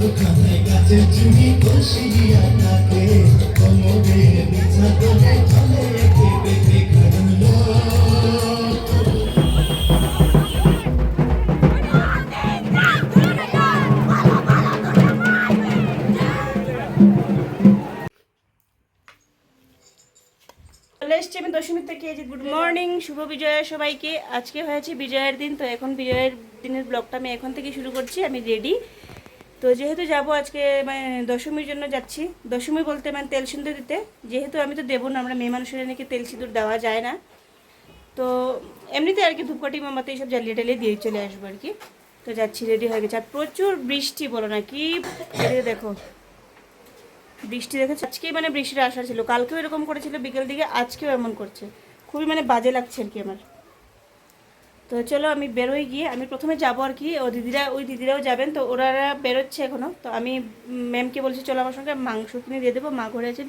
দোকানে গাছের চুড়ি বসিয়া থাকে কোমরে বিছা করে চলে একে বেঁকে খাড়লো আমি দশমী থেকে এই যে গুড মর্নিং শুভ বিজয়া সবাইকে। আজকে হয়েছে বিজয়ের দিন তো এখন বিজয়ের দিনের ব্লগটা আমি এখন থেকে শুরু করছি আমি রেডি তো যেহেতু যাব আজকে মানে দশমীর জন্য যাচ্ছি, দশমী বলতে মানে তেল সিঁদুর দিতে, যেহেতু আমি তো দেবো না, আমরা মেয়ে মানুষের নাকি তেল সিঁদুর দেওয়া যায় না। তো এমনিতে আর কি ধূপকাঠি, মোমবাতি এইসব জ্বালিয়ে টালিয়ে দিয়ে চলে আসব আর কি। তো যাচ্ছি রেডি হয়ে গেছে। আর প্রচুর বৃষ্টি, বলো না কি দেখো। বৃষ্টি দেখেছে? আজকেই মানে বৃষ্টির আশা ছিল। কালকেও এরকম করেছিল, বিকেল দিকে আজকেও এমন করছে। খুবই মানে বাজে লাগছে আর কি আমার। তো চলো আমি বেরোই গিয়ে, আমি প্রথমে যাব আর কি, ও দিদিরা, ওই দিদিরাও যাবেন, তো ওরা বেরোচ্ছে এখনও তো আমি ম্যামকে বলছি, চলো আমার সঙ্গে মাংস কিনে দিয়ে দেবো, মা ঘরে আছেন,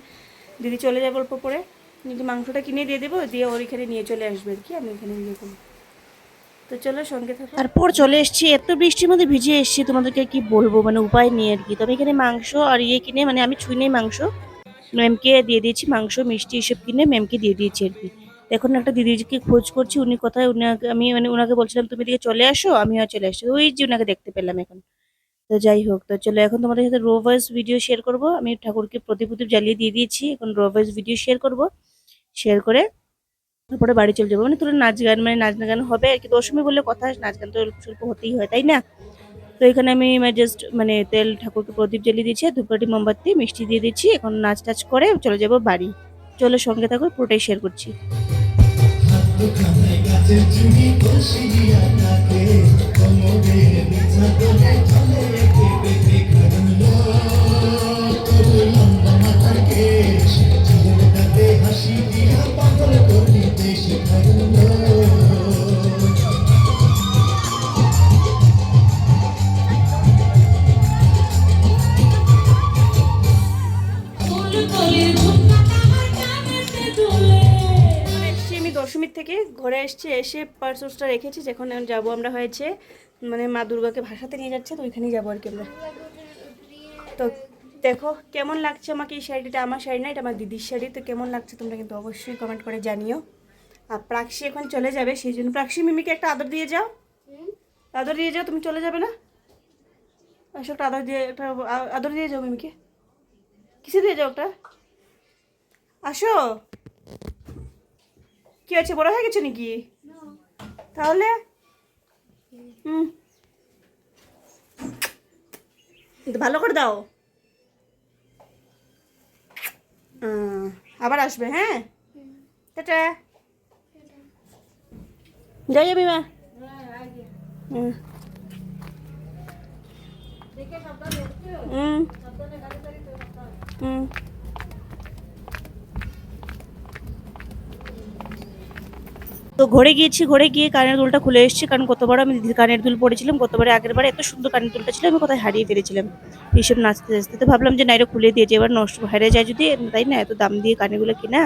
দিদি চলে যাব অল্প পরে। মাংসটা কিনে দিয়ে দেবো, দিয়ে ওর এখানে নিয়ে চলে আসবে আর কি, আমি এখানে নিয়ে করব তো চলো সঙ্গে থাকো। তারপর চলে এসেছি, এত বৃষ্টির মধ্যে ভিজে এসেছি, তোমাদেরকে কি বলব মানে উপায় নেই আর কি। তবে এখানে মাংস আর ইয়ে কিনে মানে আমি ছুঁই নেই মাংস। ম্যামকে দিয়ে দিয়েছি মাংস, মিষ্টি এসব কিনে, ম্যামকে দিয়ে দিয়েছি আর কি। এখন একটা দিদিকে খোঁজ করছি, উনি কোথায় উনাকে আমি মানে ওনাকে বলছিলাম, তুমি দিকে চলে আসো আমিও চলে আসছি। ওই যে ওনাকে দেখতে পেলাম এখন। তো যাই হোক, তো চলো এখন তোমাদের সাথে রো ভয়েস ভিডিও শেয়ার করব। আমি ঠাকুরকে প্রদীপ প্রদীপ জ্বালিয়ে দিয়ে দিয়েছি, এখন রো ভয়েস ভিডিও শেয়ার করব। শেয়ার করে তারপরে বাড়ি চলে যাব। মানে তোর নাচ গান মানে নাচ গান হবে আর কি। দশমী বলে কথা, নাচ গান তো স্বল্প হতেই হয়, তাই না? তো এখানে আমি জাস্ট মানে তেল ঠাকুরকে প্রদীপ জ্বালিয়ে দিয়েছি ধূপকাঠি, মোমবাতি, মিষ্টি দিয়ে দিচ্ছি এখন নাচ টাচ করে চলে যাব বাড়ি। চলো সঙ্গে থাকো, পুরোটাই শেয়ার করছি। দোকানে গাছের চুড়ি বসিয়া থাকে কোমরে বিছা করে চলে দশমীর থেকে ঘরে এসছি, এসে পার্সোসটা রেখেছি, যেখানে যাব আমরা হয়েছে মানে মা দুর্গাকে ভাসাতে নিয়ে যাচ্ছে, তো ওইখানেই যাব আর কি আমরা। তো দেখো, কেমন লাগছে আমাকে এই শাড়িটা? আমার শাড়ি না, এটা আমার দিদির শাড়ি, তো কেমন লাগছে তোমরা কিন্তু অবশ্যই কমেন্ট করে জানিও। আর প্রাক্সি এখন চলে যাবে, সেই জন্য প্রাক্সি মিমিকে একটা আদর দিয়ে যাও। আদর দিয়ে যাও, তুমি চলে যাবে না? আসো একটা আদর দিয়ে, একটা আদর দিয়ে যাও মিমিকে। কিসে দিয়ে যাও একটা আসো। কি আছে, বড় হয়ে গেছে নাকি? তাহলে? হুম। ভালো করে দাও। আবার আসবে হ্যাঁ? টাটা। যাই যাবি মা। হুম। হুম। তো ঘরে গিয়েছি, ঘরে গিয়ে কানের দুলটা খুলে এসেছি, কারণ কতবার আমি দিদির কানের দুল পড়েছিলাম কতবারে আগের বার এত সুন্দর কানের দুলটা ছিল, আমি কোথায় হারিয়ে ফেলেছিলাম। এইসব নাচতে নাচতে তো ভাবলাম যে না নাইরে খুলে দিয়েছি এবার নষ্ট হারিয়ে যায় যদি, তাই না, এত দাম দিয়ে কানেরগুলো কিনা।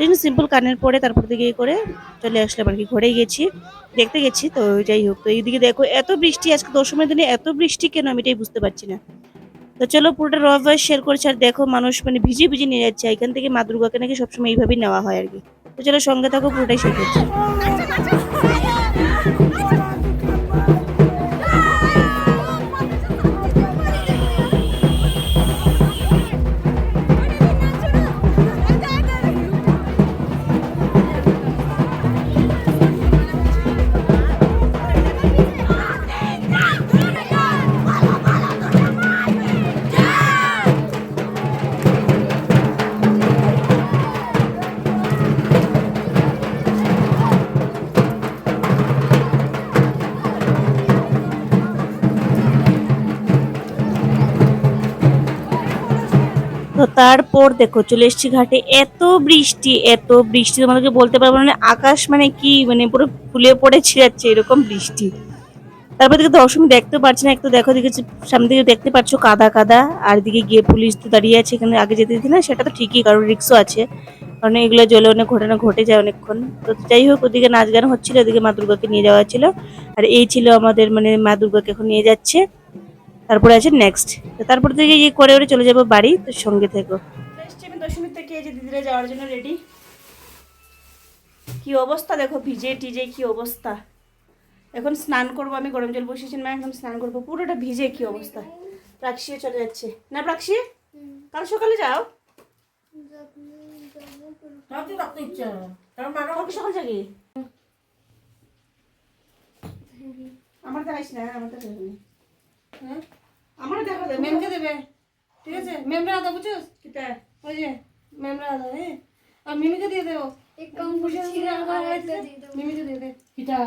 এই জন্য সিম্পল কানের পরে তারপর ইয়ে করে চলে আসলাম আর কি, ঘরে গেছি, দেখতে গেছি, তো যাই হোক, তো এইদিকে দেখো, এত বৃষ্টি, আজকে দশমের দিনে এত বৃষ্টি কেন আমি এটাই বুঝতে পারছি না। তো চলো পুরোটা র ভয়েস শেয়ার করছি, আর দেখো মানুষ মানে ভিজে ভিজে নিয়ে যাচ্ছে, এখান থেকে মা দুর্গাকে নাকি সবসময় এইভাবেই নেওয়া হয় আর কি। তো চলো সঙ্গে থাকো পুরোটাই শেয়ার তো তারপর দেখো চলে এসেছি ঘাটে। এত বৃষ্টি এত বৃষ্টি, তোমাদেরকে বলতে পারব না, আকাশ মানে কি মানে পুরো ফুলে পড়ে ছিঁড়াচ্ছে এরকম বৃষ্টি। তারপর দিকে দশমী দেখতে পাচ্ছি না, একটু দেখো দিকে সামনে দিকে দেখতে পাচ্ছ কাদা কাদা, আর দিকে গিয়ে পুলিশ তো দাঁড়িয়ে আছে, এখানে আগে যেতে দিদি না, সেটা তো ঠিকই, কারণ রিক্সও আছে। কারণ এগুলো জলে অনেক ঘটনা ঘটে যায় অনেকক্ষণ। তো যাই হোক, ওদিকে নাচ গান হচ্ছিল, ওদিকে মা দুর্গাকে নিয়ে যাওয়া ছিল। আর এই ছিল আমাদের মানে মা দুর্গাকে এখন নিয়ে যাচ্ছে। তারপরে আছে নেক্সট তারপর থেকে ইয়ে করে ওরে চলে যাব বাড়ি তো সঙ্গে থেকো। আমি দশমীর থেকে এই যে দিদিরা যাওয়ার জন্য রেডি কি অবস্থা দেখো ভিজে টিজে কি অবস্থা। এখন স্নান করব আমি গরম জল বসিয়েছি না এখন স্নান করব। পুরোটা ভিজে কি অবস্থা। প্রাক্সিও চলে যাচ্ছে। না প্রাক্সি কাল সকালে যাও। সকাল যাবি? আমার দেখাইস না আমার দেখাইস হ্যাঁ? আমার দেখা দেবে। মেমকে দেবে। ঠিক আছে? মেমরা আদা বুঝছিস? কিতা ওই যে মেমরা আদা হ্যাঁ? আর মিমিকে দিয়ে দেবো। মিমিকে দিয়ে দে। কিটা?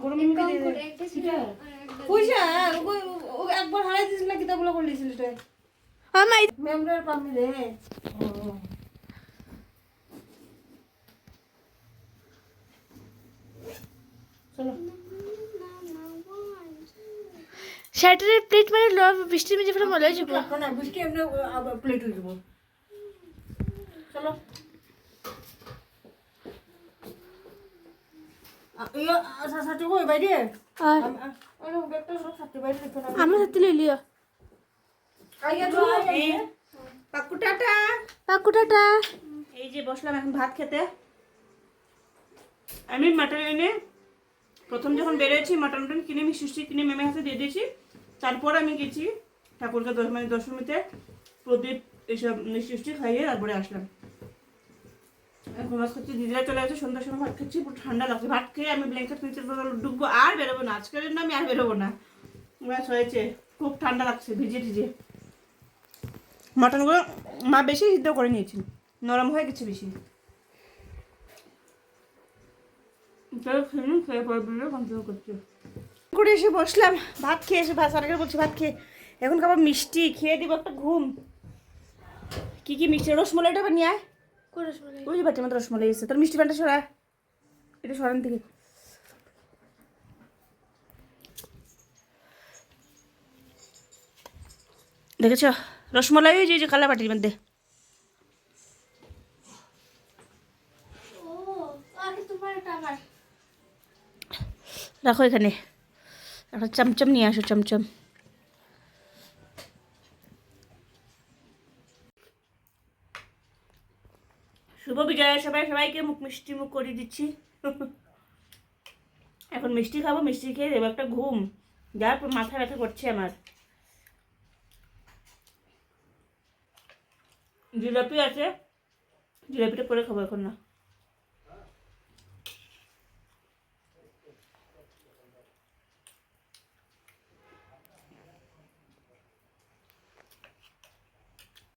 বড় মিমিকে দিয়ে দে। কিটা? পয়সা? একবার হারাই দিয়েছিল না কিতাবগুলো করে দিয়েছিল রে আমার মেমরার পাবনি রে। চলো। শার্টের প্লেট মানে বৃষ্টির মেঝে ফেলে মলে যাব না বৃষ্টি এমনি প্লেট হয়ে যাব। চলো। ইয়ে সাথে কই বাইরে? আর? আরে ব্যাগটা সব সাথে বাইরে রেখে না। আমরা সাথে লই লিও। আইয়া তো পাকু টাটা। কাকু টাটা। এই যে বসলাম এখন ভাত খেতে। আমি মাটন এনে প্রথম যখন বেরোয়েছি মাটন মটন কিনে আমি সুষ্টি কিনে মেমে হাতে দিয়ে দিয়েছি। তারপর আমি গেছি ঠাকুরকে মানে দশমীতে প্রদীপ এইসব মিষ্টি খাইয়ে তারপরে আসলাম। এখন মাছ খাচ্ছি দিদিরা চলে গেছে, সন্ধ্যার সময় ভাত খাচ্ছি, পুরো ঠান্ডা লাগছে। ভাত খেয়ে আমি ব্ল্যাঙ্কেট নিচে ডুববো আর বেরোবো না। আজকের জন্য আমি আর বেরোবো না। ব্যাস হয়েছে। খুব ঠান্ডা লাগছে, ভিজে ভিজে। মাটনগুলো মা বেশি সিদ্ধ করে নিয়েছি নরম হয়ে গেছে বেশি। করে এসে বসলাম। ভাত খেয়ে এসে ভাত সারাকে বলছি ভাত খেয়ে। এখন খাবার মিষ্টি খেয়ে দিব একটা ঘুম। কি কি মিষ্টি? রসমলাইটা নিয়ে আয়। ওই যে বাটির রসমলাই এসেছে তোর মিষ্টি প্যান্টটা সরা। এটা সরান থেকে দেখেছ? রসমলাই ওই যে যে কালা বাটির মধ্যে। রাখো এখানে। একটা চমচম নিয়ে আসো, চমচম। শুভ বিজয়া, সবাই সবাইকে মুখ মিষ্টি মুখ করে দিচ্ছি। এখন মিষ্টি খাব, মিষ্টি খেয়ে দেবো একটা ঘুম। যার মাথা ব্যথা করছে আমার। জিলাপি আছে, জিলাপিটা পরে খাব এখন না।